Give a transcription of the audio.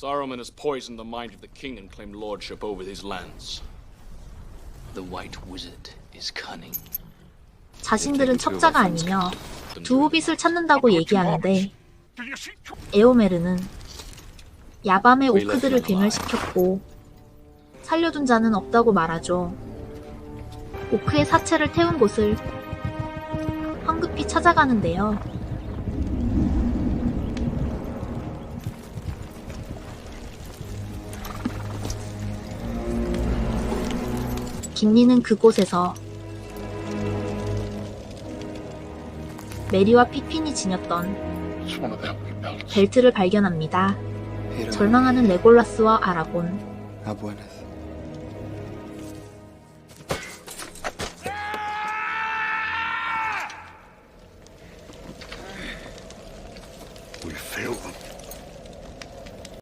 Saruman has poisoned the mind of the king and claimed lordship over these lands. The White Wizard is cunning. 자신들은 첩자가 아니며 두 호빗을 찾는다고 얘기하는데 에오메르는 야밤에 오크들을 괴멸시켰고 살려둔 자는 없다고 말하죠. 오크의 사체를 태운 곳을 황급히 찾아가는데요. 김리는 그곳에서 메리와 피핀이 지녔던 벨트를 발견합니다. 절망하는 레골라스와 아라곤